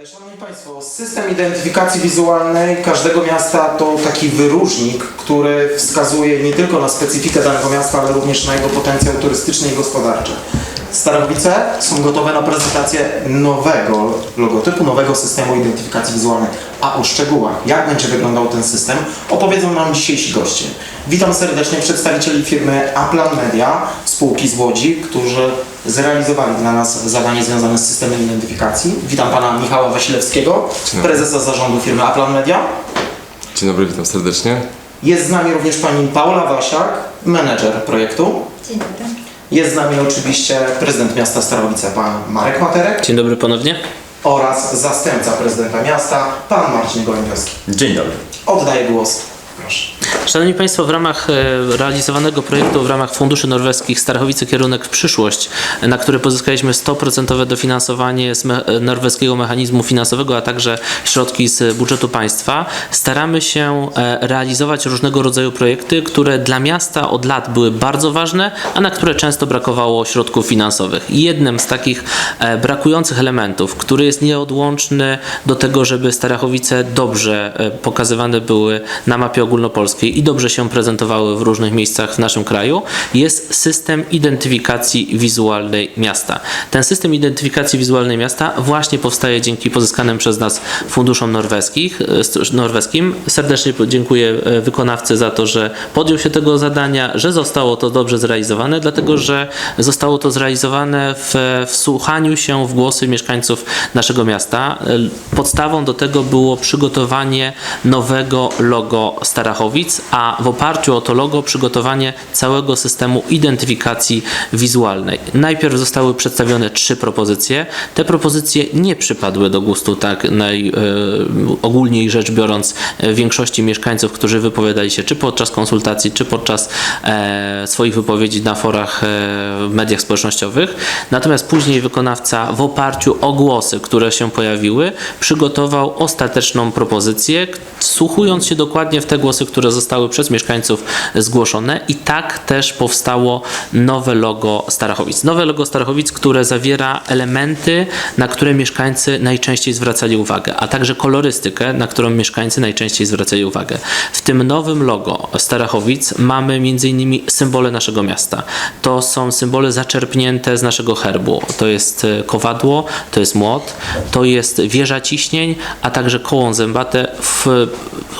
E, Szanowni Państwo, system identyfikacji wizualnej każdego miasta to taki wyróżnik, który wskazuje nie tylko na specyfikę danego miasta, ale również na jego potencjał turystyczny i gospodarczy. Starowice są gotowe na prezentację nowego logotypu, nowego systemu identyfikacji wizualnej. A o szczegółach, jak będzie wyglądał ten system, opowiedzą nam dzisiejsi goście. Witam serdecznie przedstawicieli firmy Aplan Media, spółki z Łodzi, którzy zrealizowali dla nas zadanie związane z systemem identyfikacji. Witam pana Michała Wasilewskiego, prezesa zarządu firmy Aplan Media. Dzień dobry, witam serdecznie. Jest z nami również pani Paula Wasiak, menedżer projektu. Dzień dobry. Jest z nami oczywiście prezydent miasta Starowice, pan Marek Materek Dzień dobry ponownie. oraz zastępca prezydenta miasta, pan Marcin Gołębiowski. Dzień dobry. Oddaję głos. Szanowni Państwo, w ramach e, realizowanego projektu, w ramach funduszy norweskich Starachowice Kierunek w przyszłość, na który pozyskaliśmy 100% dofinansowanie z e, norweskiego mechanizmu finansowego, a także środki z budżetu państwa, staramy się e, realizować różnego rodzaju projekty, które dla miasta od lat były bardzo ważne, a na które często brakowało środków finansowych. Jednym z takich brakujących elementów, który jest nieodłączny do tego, żeby Starachowice dobrze pokazywane były na mapie ogólnopolskiej i dobrze się prezentowały w różnych miejscach w naszym kraju, jest system identyfikacji wizualnej miasta. Ten system identyfikacji wizualnej miasta właśnie powstaje dzięki pozyskanym przez nas funduszom norweskich, e, norweskim. Serdecznie dziękuję e, wykonawcy za to, że podjął się tego zadania, że zostało to dobrze zrealizowane, dlatego że zostało to zrealizowane w wsłuchaniu się w głosy mieszkańców naszego miasta. E, Podstawą do tego było przygotowanie nowego logo Starachowic, a w oparciu o to logo przygotowanie całego systemu identyfikacji wizualnej. Najpierw zostały przedstawione trzy propozycje. Te propozycje nie przypadły do gustu tak naj, e, rzecz biorąc e, większości mieszkańców, którzy wypowiadali się czy podczas konsultacji, czy podczas e, swoich wypowiedzi na forach w mediach społecznościowych. Natomiast później wykonawca w oparciu o głosy, które się pojawiły, przygotował ostateczną propozycję, wsłuchując się dokładnie w te głosy, które zostały przez mieszkańców zgłoszone i tak też powstało nowe logo Starachowic. Nowe logo Starachowic, które zawiera elementy, na które mieszkańcy najczęściej zwracali uwagę, a także kolorystykę, na którą mieszkańcy najczęściej zwracali uwagę. W tym nowym logo Starachowic mamy m.in. symbole naszego miasta. To są symbole zaczerpnięte z naszego herbu. To jest e, kowadło, to jest młot, to jest wieża ciśnień, a także koło zębate, w,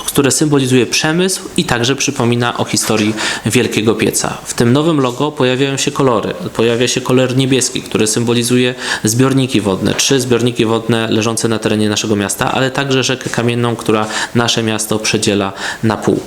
które symbolizuje przemysł i także przypomina o historii Wielkiego Pieca. W tym nowym logo pojawiają się kolory. Pojawia się kolor niebieski, który symbolizuje zbiorniki wodne. Trzy zbiorniki wodne leżące na terenie naszego miasta, ale także rzekę kamienną, która nasze miasto przedziela na pół.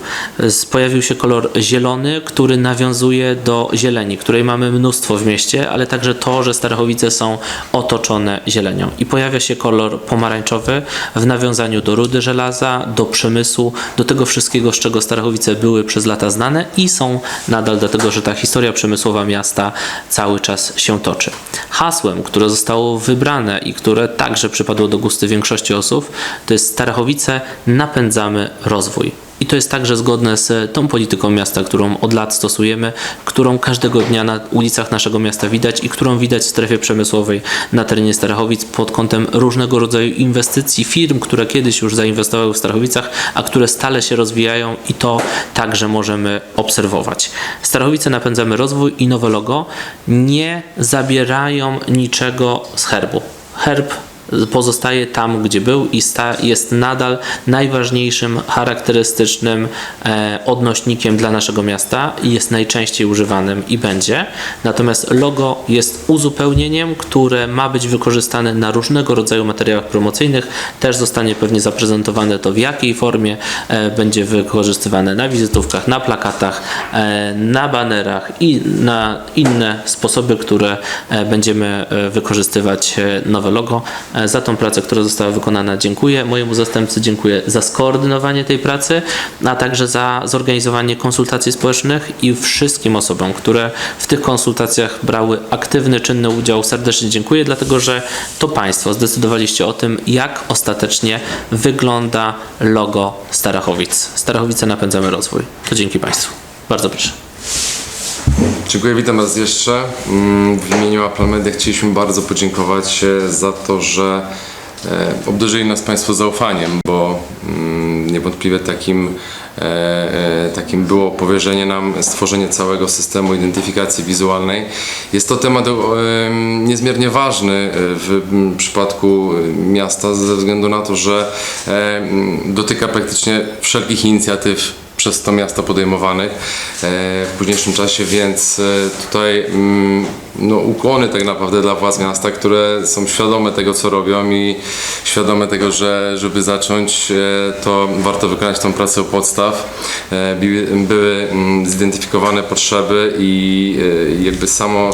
Pojawił się kolor zielony, który nawiązuje do zieleni, której mamy mnóstwo w mieście, ale także to, że Starachowice są otoczone zielenią. I pojawia się kolor pomarańczowy w nawiązaniu do rudy żelaza, do przemysłu, do tego wszystkiego, z czego Starachowice były przez lata znane i są nadal dlatego, że ta historia przemysłowa miasta cały czas się toczy. Hasłem, które zostało wybrane i które także przypadło do gustu większości osób, to jest Starachowice napędzamy rozwój. I to jest także zgodne z tą polityką miasta, którą od lat stosujemy, którą każdego dnia na ulicach naszego miasta widać i którą widać w strefie przemysłowej na terenie Starachowic pod kątem różnego rodzaju inwestycji firm, które kiedyś już zainwestowały w Starachowicach, a które stale się rozwijają i to także możemy obserwować. Starachowice napędzamy rozwój i nowe logo nie zabierają niczego z herbu. Herb pozostaje tam, gdzie był i jest nadal najważniejszym, charakterystycznym e, odnośnikiem dla naszego miasta i jest najczęściej używanym i będzie. Natomiast logo jest uzupełnieniem, które ma być wykorzystane na różnego rodzaju materiałach promocyjnych. Też zostanie pewnie zaprezentowane to w jakiej formie e, będzie wykorzystywane na wizytówkach, na plakatach, e, na banerach i na inne sposoby, które będziemy wykorzystywać nowe logo. E, Za tą pracę, która została wykonana dziękuję. Mojemu zastępcy dziękuję za skoordynowanie tej pracy, a także za zorganizowanie konsultacji społecznych i wszystkim osobom, które w tych konsultacjach brały aktywny, czynny udział. Serdecznie dziękuję, dlatego że to Państwo zdecydowaliście o tym, jak ostatecznie wygląda logo Starachowic. Starachowice napędzamy rozwój. To dzięki Państwu. Bardzo proszę. Dziękuję, witam raz jeszcze. Mm, W imieniu Apple Media chcieliśmy bardzo podziękować e, za to, że e, obdarzyli nas Państwo zaufaniem, bo mm, niewątpliwie takim, e, takim było powierzenie nam stworzenie całego systemu identyfikacji wizualnej. Jest to temat niezmiernie ważny w m, przypadku miasta ze względu na to, że dotyka praktycznie wszelkich inicjatyw przez to miasto podejmowanych e, w późniejszym czasie, więc e, tutaj mm, no, ukłony tak naprawdę dla władz miasta, które są świadome tego, co robią i świadome tego, że żeby zacząć, e, to warto wykonać tą pracę u podstaw. Były, mm, zidentyfikowane potrzeby i jakby samo,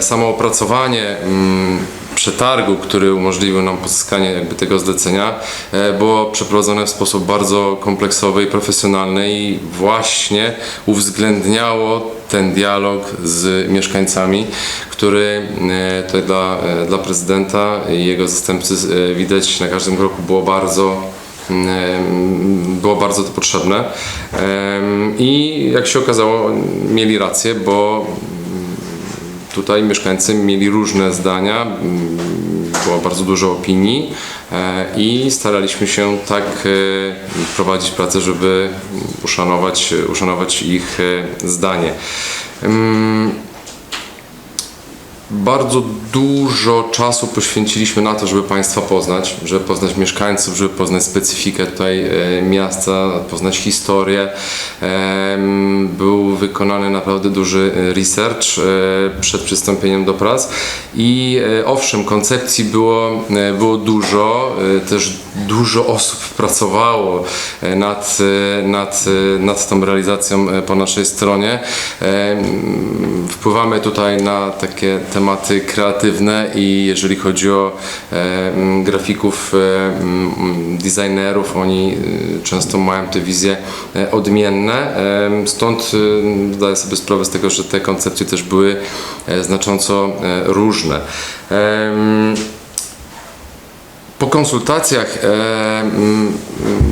samo opracowanie mm, przetargu, który umożliwił nam pozyskanie jakby tego zlecenia, e, było przeprowadzone w sposób bardzo kompleksowy i profesjonalny i właśnie uwzględniało ten dialog z mieszkańcami, który e, tutaj dla, e, dla prezydenta i jego zastępcy widać na każdym kroku było bardzo em, było bardzo to potrzebne. I jak się okazało mieli rację, bo Tutaj mieszkańcy mieli różne zdania, mm, było bardzo dużo opinii e, i staraliśmy się tak e, prowadzić pracę, żeby uszanować, uszanować ich e, zdanie. Bardzo dużo czasu poświęciliśmy na to, żeby Państwa poznać, żeby poznać mieszkańców, żeby poznać specyfikę tutaj e, miasta, poznać historię. Był wykonany naprawdę duży e, research e, przed przystąpieniem do prac i owszem, koncepcji było, było dużo, też dużo osób pracowało nad, nad, nad tą realizacją po naszej stronie. Wpływamy tutaj na takie tematy kreatywne i jeżeli chodzi o e, grafików, e, designerów, oni e, często mają te wizje odmienne. Stąd zdaję sobie sprawę z tego, że te koncepcje też były znacząco różne. Po konsultacjach e, mm,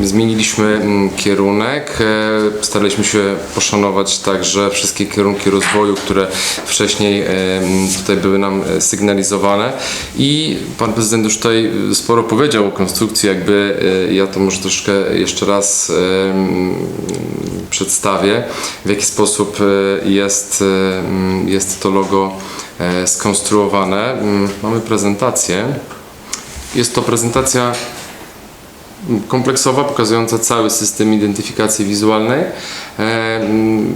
zmieniliśmy mm, kierunek. E, staraliśmy się poszanować także wszystkie kierunki rozwoju, które wcześniej e, mm, tutaj były nam sygnalizowane. I pan prezydent już tutaj sporo powiedział o konstrukcji, jakby ja to może troszkę jeszcze raz przedstawię, w jaki sposób jest, jest to logo skonstruowane. Mamy prezentację. Jest to prezentacja kompleksowa, pokazująca cały system identyfikacji wizualnej. E, mm,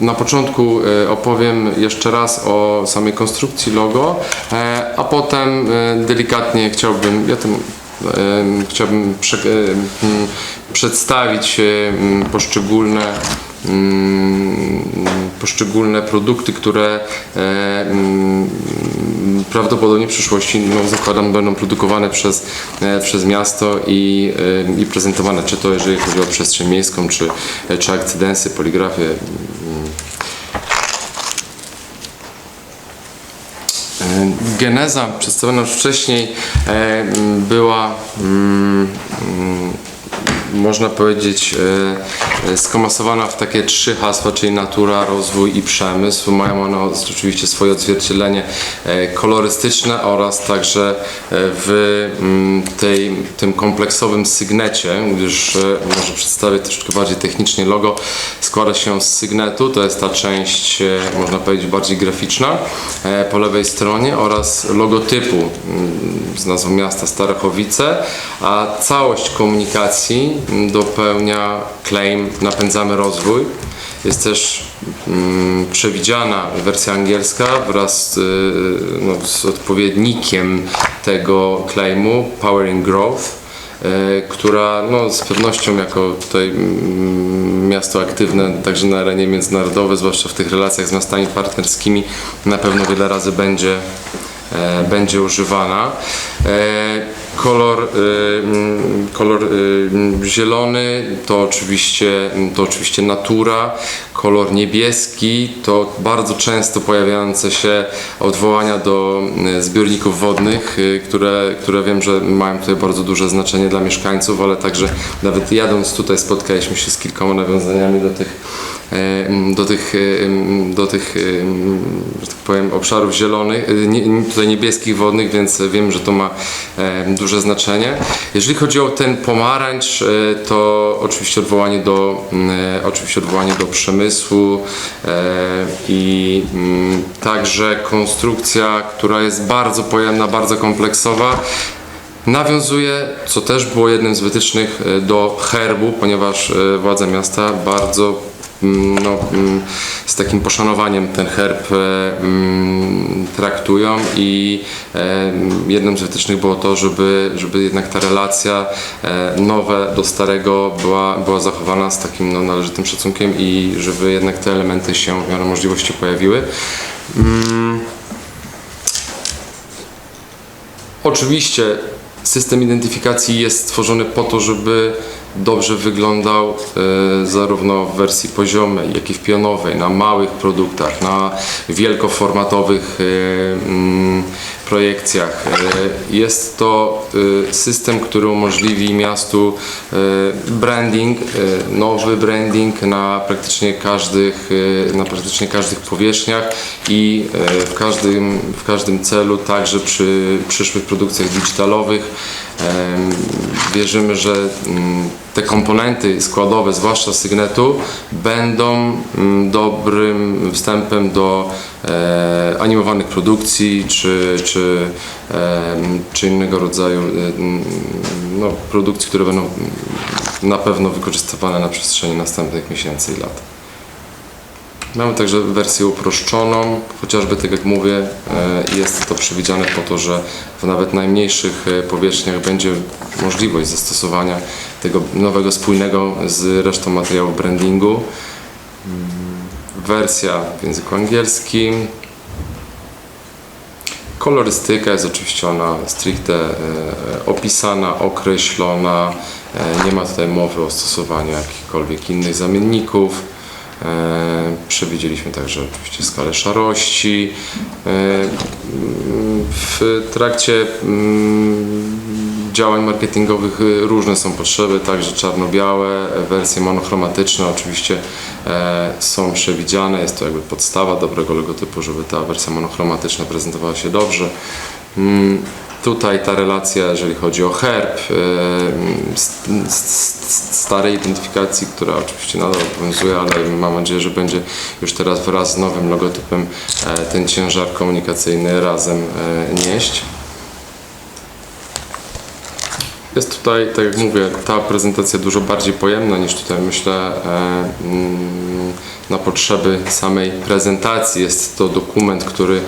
Na początku e, opowiem jeszcze raz o samej konstrukcji logo, e, a potem delikatnie chciałbym, ja tym, chciałbym prze, przedstawić poszczególne poszczególne produkty, które e, mm, prawdopodobnie w przyszłości, no zakładam, będą produkowane przez, e, przez miasto i, e, i prezentowane, czy to jeżeli chodzi o przestrzeń miejską, czy, czy akcydensy, poligrafię. mm. Geneza przedstawiona już wcześniej była mm, mm, można powiedzieć e, e, skomasowana w takie trzy hasła, czyli natura, rozwój i przemysł. Mają one oczywiście swoje odzwierciedlenie e, kolorystyczne oraz także w mm, tej, tym kompleksowym sygnecie, gdyż może przedstawię troszkę bardziej technicznie logo, składa się z sygnetu, to jest ta część, można powiedzieć, bardziej graficzna po lewej stronie oraz logotypu mm, z nazwą miasta Starachowice, a całość komunikacji dopełnia claim Napędzamy rozwój. Jest też mm, przewidziana wersja angielska wraz y, no, z odpowiednikiem tego claimu Powering Growth, y, która no, z pewnością jako tutaj mm, miasto aktywne także na arenie międzynarodowej, zwłaszcza w tych relacjach z miastami partnerskimi, na pewno wiele razy będzie e, będzie używana. E, Kolor, y, mm, kolor y, zielony to oczywiście, to oczywiście natura. Kolor niebieski to bardzo często pojawiające się odwołania do zbiorników wodnych, y, które, które wiem, że mają tutaj bardzo duże znaczenie dla mieszkańców, ale także nawet jadąc tutaj spotkaliśmy się z kilkoma nawiązaniami do tych do tych, e, do tych e, że tak powiem, obszarów zielonych, e, tutaj niebieskich wodnych, więc wiem, że to ma e, duże znaczenie. Jeżeli chodzi o ten pomarańcz, e, to oczywiście odwołanie do, mm, e, oczywiście odwołanie do przemysłu e, i mm, także konstrukcja, która jest bardzo pojemna, bardzo kompleksowa. Nawiązuje, co też było jednym z wytycznych e, do herbu, ponieważ e, władze miasta bardzo mm, no, mm, z takim poszanowaniem ten herb e, mm, traktują i e, jednym z wytycznych było to, żeby, żeby jednak ta relacja e, nowe do starego była, była zachowana z takim no, należytym szacunkiem i żeby jednak te elementy się w miarę możliwości pojawiły. Mm. Oczywiście system identyfikacji jest stworzony po to, żeby dobrze wyglądał e, zarówno w wersji poziomej, jak i w pionowej, na małych produktach, na wielkoformatowych mm, projekcjach. E, Jest to e, system, który umożliwi miastu e, branding, nowy branding na praktycznie każdych, na praktycznie każdych powierzchniach i w każdym, w każdym celu, także przy przyszłych produkcjach digitalowych. Wierzymy, że mm, te komponenty składowe, zwłaszcza Sygnetu, będą mm, dobrym wstępem do e, animowanych produkcji czy, czy, em, czy innego rodzaju e, mm, no, produkcji, które będą na pewno wykorzystywane na przestrzeni następnych miesięcy i lat. Mamy także wersję uproszczoną, chociażby tak jak mówię, e, jest to przewidziane po to, że w nawet najmniejszych e, powierzchniach będzie możliwość zastosowania tego nowego spójnego z resztą materiału brandingu. Wersja w języku angielskim. Kolorystyka jest oczywiście ona stricte e, opisana, określona. E, Nie ma tutaj mowy o stosowaniu jakichkolwiek innych zamienników. E, Przewidzieliśmy także oczywiście skalę szarości. W trakcie mm, działań marketingowych y, różne są potrzeby, także czarno-białe, e, wersje monochromatyczne oczywiście e, są przewidziane. Jest to jakby podstawa dobrego logotypu, żeby ta wersja monochromatyczna prezentowała się dobrze. Mm, Tutaj ta relacja, jeżeli chodzi o herb, e, starej identyfikacji, która oczywiście nadal obowiązuje, ale mam nadzieję, że będzie już teraz wraz z nowym logotypem ten ciężar komunikacyjny razem nieść. Jest tutaj, tak jak mówię, ta prezentacja dużo bardziej pojemna niż tutaj myślę e, mm, na potrzeby samej prezentacji. Jest to dokument, który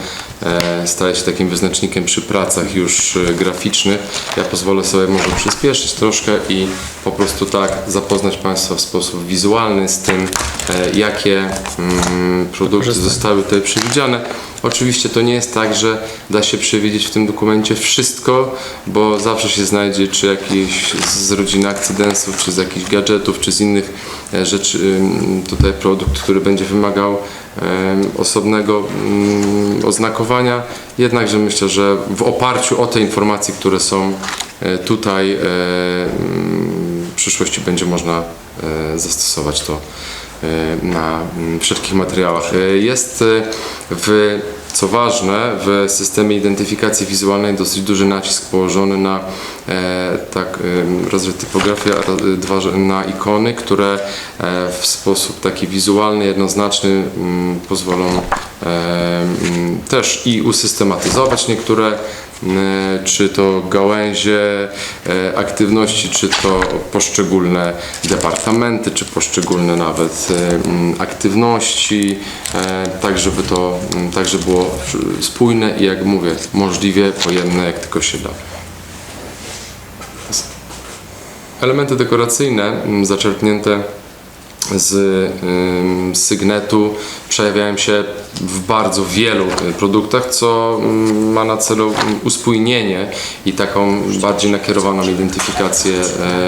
staje się takim wyznacznikiem przy pracach już e, graficznych. Ja pozwolę sobie może przyspieszyć troszkę i po prostu tak zapoznać Państwa w sposób wizualny z tym, e, jakie mm, produkty zostały tutaj przewidziane. Oczywiście to nie jest tak, że da się przewidzieć w tym dokumencie wszystko, bo zawsze się znajdzie czy jakiś z rodziny akcydensów, czy z jakichś gadżetów, czy z innych e, rzeczy tutaj produkt, który będzie wymagał osobnego mm, oznakowania. Jednakże myślę, że w oparciu o te informacje, które są e, tutaj e, mm, w przyszłości będzie można e, zastosować to na mm, wszelkich materiałach. Jest w, co ważne, w systemie identyfikacji wizualnej dosyć duży nacisk położony na e, tak, em, raz, że typografię, a raz- dwa, na ikony, które e, w sposób taki wizualny, jednoznaczny mm, pozwolą e, mm, też i usystematyzować niektóre e, czy to gałęzie e, aktywności, czy to poszczególne departamenty, czy poszczególne nawet e, aktywności, e, tak żeby to tak, żeby było spójne i jak mówię, możliwie pojemne jak tylko się da. Elementy dekoracyjne zaczerpnięte z sygnetu przejawiają się w bardzo wielu y, produktach, co ma na celu uspójnienie i taką bardziej nakierowaną identyfikację,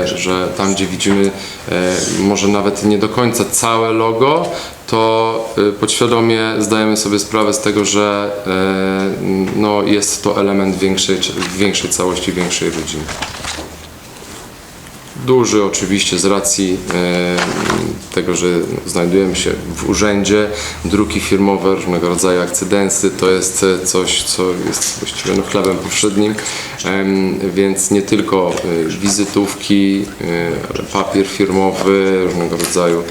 e, że tam gdzie widzimy e, może nawet nie do końca całe logo, to y, podświadomie zdajemy sobie sprawę z tego, że e, no, jest to element większej, większej całości, większej rodziny. Duży oczywiście z racji e, tego, że znajdujemy się w urzędzie, druki firmowe, różnego rodzaju akcydensy, to jest e, coś, co jest właściwie no, chlebem powszednim, więc nie tylko e, wizytówki, papier firmowy, różnego rodzaju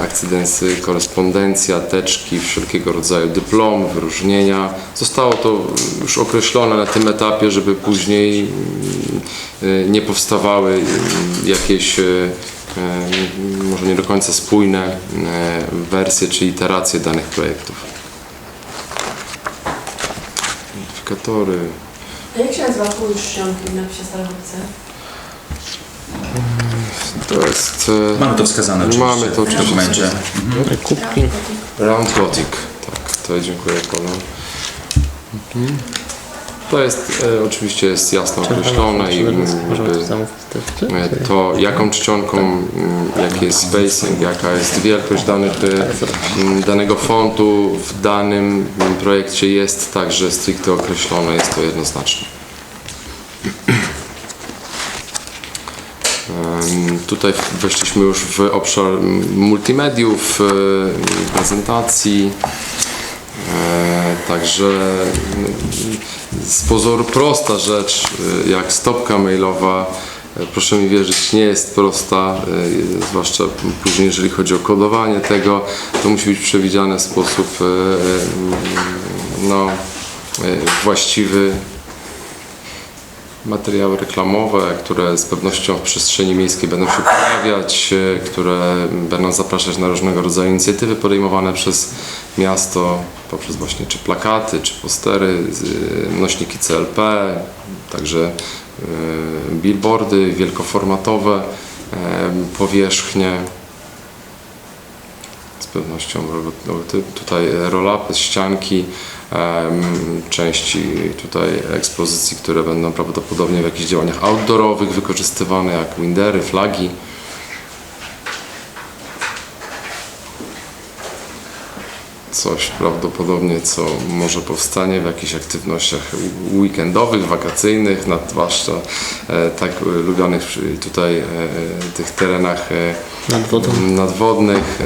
akcydensy, korespondencja, teczki, wszelkiego rodzaju dyplomy, wyróżnienia. Zostało to już określone na tym etapie, żeby później mm, e, nie powstawały mm, jakieś e, e, może nie do końca spójne e, wersje czy iteracje danych projektów. Identyfikatory. A jak się nazywa kół czcionki na wsi Starachowice? To jest... e, Mamy to wskazane oczywiście Mamy to w oczywiście dokumencie. Kubki. Round Gothic. Tak, to dziękuję panu. Mhm. To jest e, oczywiście jest jasno określone i Możemy jakby, to e, jaką czcionką, mm, jaki jest spacing, jaka jest wielkość danych, mm, danego fontu w danym mm, projekcie jest także stricte określone, jest to jednoznaczne. Tutaj weszliśmy już w obszar multimediów, e, prezentacji. E, Także mm, z pozoru prosta rzecz, e, jak stopka mailowa, e, proszę mi wierzyć, nie jest prosta, e, zwłaszcza później, jeżeli chodzi o kodowanie tego, to musi być przewidziane w sposób e, e, no, e, właściwy, materiały reklamowe, które z pewnością w przestrzeni miejskiej będą się pojawiać, e, które będą zapraszać na różnego rodzaju inicjatywy podejmowane przez miasto poprzez właśnie czy plakaty, czy postery, e, nośniki CLP, także e, billboardy wielkoformatowe, powierzchnie, z pewnością tutaj roll-upy, ścianki, części tutaj ekspozycji, które będą prawdopodobnie w jakichś działaniach outdoorowych wykorzystywane, jak windery, flagi. Coś prawdopodobnie, co może powstanie w jakichś aktywnościach weekendowych, wakacyjnych, na zwłaszcza e, tak lubianych tutaj e, e, tych terenach Nad wodą nadwodnych.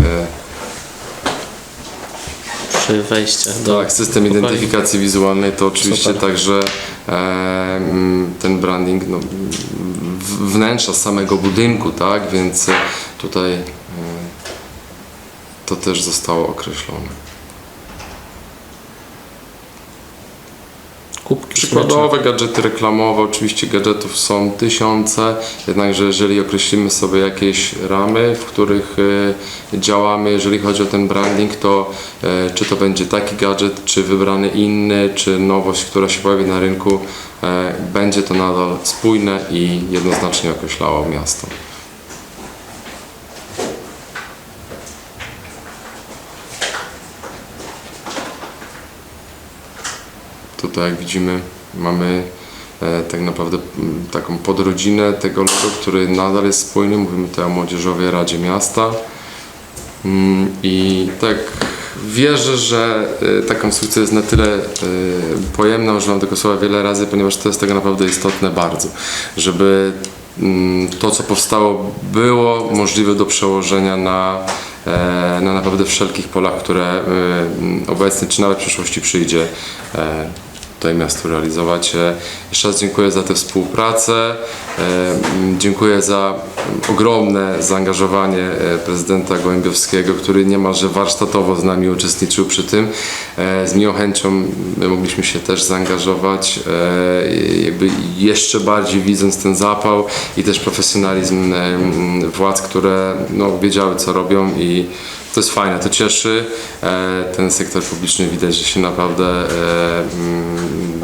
Przy wejściach do Tak, system pokoju. identyfikacji wizualnej to oczywiście Super. także e, mm, ten branding no, wnętrza samego budynku, tak? Więc tutaj e, to też zostało określone. Kubki Przykładowe gadżety reklamowe, oczywiście gadżetów są tysiące, jednakże jeżeli określimy sobie jakieś ramy, w których e, działamy, jeżeli chodzi o ten branding, to e, czy to będzie taki gadżet, czy wybrany inny, czy nowość, która się pojawi na rynku, e, będzie to nadal spójne i jednoznacznie określało miasto. Tutaj jak widzimy mamy e, tak naprawdę taką podrodzinę tego logo, który nadal jest spójny. Mówimy tutaj o Młodzieżowej Radzie Miasta. Mm, I tak wierzę, że e, ta konstrukcja jest na tyle e, pojemna, używam tego słowa wiele razy, ponieważ to jest tak naprawdę istotne bardzo, żeby mm, to, co powstało, było możliwe do przełożenia na, na naprawdę wszelkich polach, które e, m, obecnie czy nawet w przyszłości przyjdzie tutaj miastu realizować. E, Jeszcze raz dziękuję za tę współpracę. E, Dziękuję za ogromne zaangażowanie e, prezydenta Gołębiowskiego, który niemalże warsztatowo z nami uczestniczył przy tym. Z miłą chęcią my mogliśmy się też zaangażować, jakby jeszcze bardziej widząc ten zapał i też profesjonalizm władz, które no, wiedziały co robią i to jest fajne, to cieszy. E, Ten sektor publiczny widać, że się naprawdę e, mm,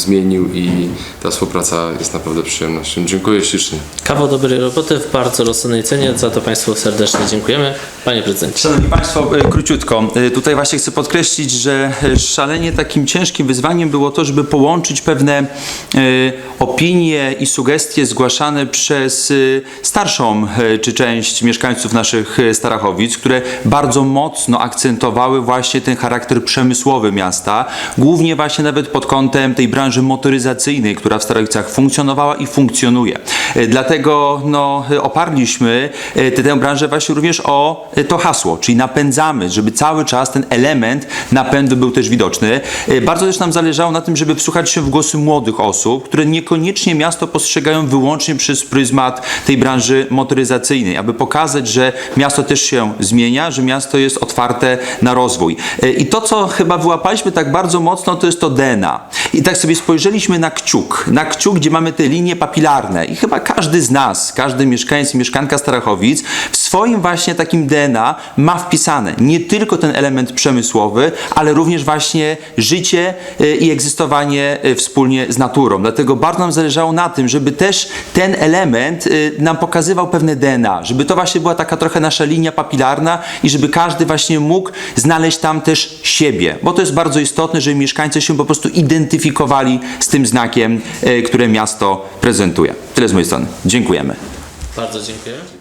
zmienił i ta współpraca jest naprawdę przyjemnością. Dziękuję ślicznie. Kawał dobrej roboty w bardzo rozsądnej cenie. Za to Państwu serdecznie dziękujemy. Panie prezydencie. Szanowni Państwo, e, króciutko. E, Tutaj właśnie chcę podkreślić, że e, szalenie takim ciężkim wyzwaniem było to, żeby połączyć pewne opinie i sugestie zgłaszane przez starszą czy część mieszkańców naszych Starachowic, które bardzo mocno akcentowały właśnie ten charakter przemysłowy miasta, głównie właśnie nawet pod kątem tej branży branży motoryzacyjnej, która w Starowicach funkcjonowała i funkcjonuje. E, Dlatego no, oparliśmy e, tę branżę właśnie również o e, to hasło, czyli napędzamy, żeby cały czas ten element napędu był też widoczny. Bardzo też nam zależało na tym, żeby wsłuchać się w głosy młodych osób, które niekoniecznie miasto postrzegają wyłącznie przez pryzmat tej branży motoryzacyjnej, aby pokazać, że miasto też się zmienia, że miasto jest otwarte na rozwój. I to, co chyba wyłapaliśmy tak bardzo mocno, to jest to DNA. I tak sobie spojrzeliśmy na kciuk, na kciuk, gdzie mamy te linie papilarne. I chyba każdy z nas, każdy mieszkaniec i mieszkanka Starachowic w swoim właśnie takim DNA ma wpisane nie tylko ten element przemysłowy, ale również właśnie życie e, i egzystowanie e, wspólnie z naturą. Dlatego bardzo nam zależało na tym, żeby też ten element e, nam pokazywał pewne DNA, żeby to właśnie była taka trochę nasza linia papilarna i żeby każdy właśnie mógł znaleźć tam też siebie, bo to jest bardzo istotne, żeby mieszkańcy się po prostu identyfikowali z tym znakiem, e, które miasto prezentuje. Tyle z mojej strony. Dziękujemy. Bardzo dziękuję.